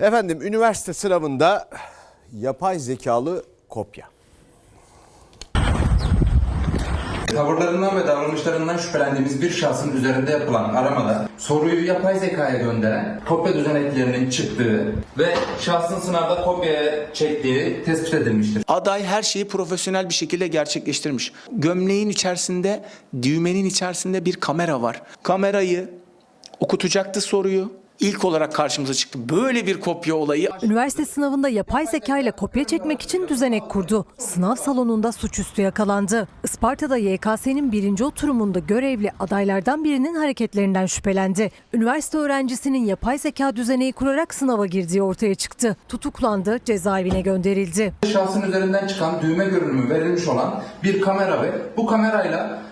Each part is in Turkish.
Efendim üniversite sınavında yapay zekalı kopya. Tavırlarından ve davranışlarından şüphelendiğimiz bir şahsın üzerinde yapılan aramada soruyu yapay zekaya gönderen kopya düzeneklerinin çıktığı ve şahsın sınavda kopya çektiği tespit edilmiştir. Aday her şeyi profesyonel bir şekilde gerçekleştirmiş. Gömleğin içerisinde, düğmenin içerisinde bir kamera var. Kamerayı okutacaktı soruyu. İlk olarak karşımıza çıktı. Böyle bir kopya olayı Üniversite sınavında yapay zeka ile kopya çekmek için düzenek kurdu. Sınav salonunda suçüstü yakalandı. Isparta'da YKS'nin birinci oturumunda görevli adaylardan birinin hareketlerinden şüphelendi. Üniversite öğrencisinin yapay zeka düzeneği kurarak sınava girdiği ortaya çıktı. Tutuklandı, cezaevine gönderildi. Şahsın üzerinden çıkan düğme görünümü verilmiş olan bir kamera ve bu kamerayla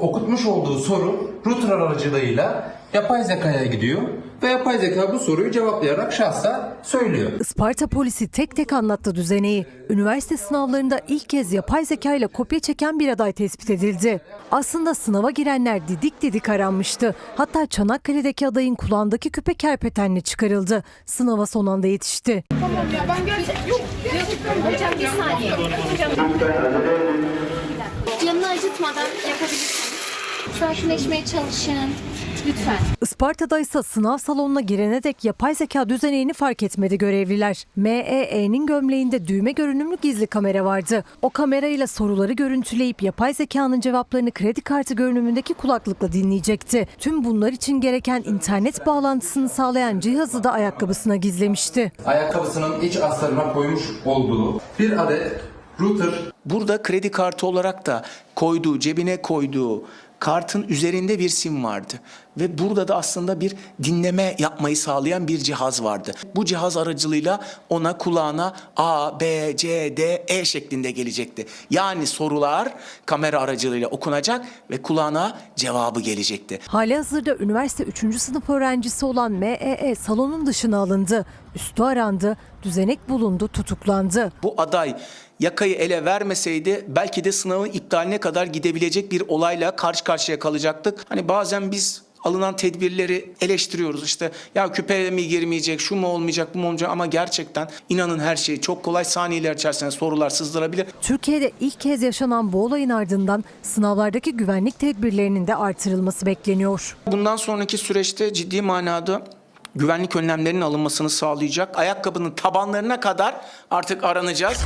okutmuş olduğu soru router aracılığıyla yapay zekaya gidiyor ve yapay zeka bu soruyu cevaplayarak şahsa söylüyor. Isparta polisi tek tek anlattı düzeneği. Üniversite sınavlarında ilk kez yapay zeka ile kopya çeken bir aday tespit edildi. Aslında sınava girenler didik didik aranmıştı. Hatta Çanakkale'deki adayın kulağındaki küpe kerpetenle çıkarıldı. Sınava son anda yetişti. Ya ben gerçek yok. Hocam bir saniye. Hocam. Sakinleşmeye çalışın. Lütfen. Isparta'da ise sınav salonuna girene dek yapay zeka düzeneğini fark etmedi görevliler. MEE'nin gömleğinde düğme görünümlü gizli kamera vardı. O kamerayla soruları görüntüleyip yapay zekanın cevaplarını kredi kartı görünümündeki kulaklıkla dinleyecekti. Tüm bunlar için gereken internet bağlantısını sağlayan cihazı da ayakkabısına gizlemişti. Ayakkabısının iç astarına koymuş olduğu bir adet router burada kredi kartı olarak da koyduğu, cebine koyduğu kartın üzerinde bir sim vardı. Ve burada da aslında bir dinleme yapmayı sağlayan bir cihaz vardı. Bu cihaz aracılığıyla ona kulağına A, B, C, D, E şeklinde gelecekti. Yani sorular kamera aracılığıyla okunacak ve kulağına cevabı gelecekti. Hali hazırda üniversite 3. sınıf öğrencisi olan MEE salonun dışına alındı. Üstü arandı, düzenek bulundu, tutuklandı. Bu aday yakayı ele vermeseydi belki de sınavın iptaline kadar gidebilecek bir olayla karşı karşıya kalacaktık. Hani bazen biz alınan tedbirleri eleştiriyoruz işte ya küpe mi girmeyecek şu mu olmayacak bu mu olmayacak ama gerçekten inanın her şey çok kolay saniyeler içerisinde sorular sızdırabilir. Türkiye'de ilk kez yaşanan bu olayın ardından sınavlardaki güvenlik tedbirlerinin de artırılması bekleniyor. Bundan sonraki süreçte ciddi manada güvenlik önlemlerinin alınmasını sağlayacak ayakkabının tabanlarına kadar artık aranacağız.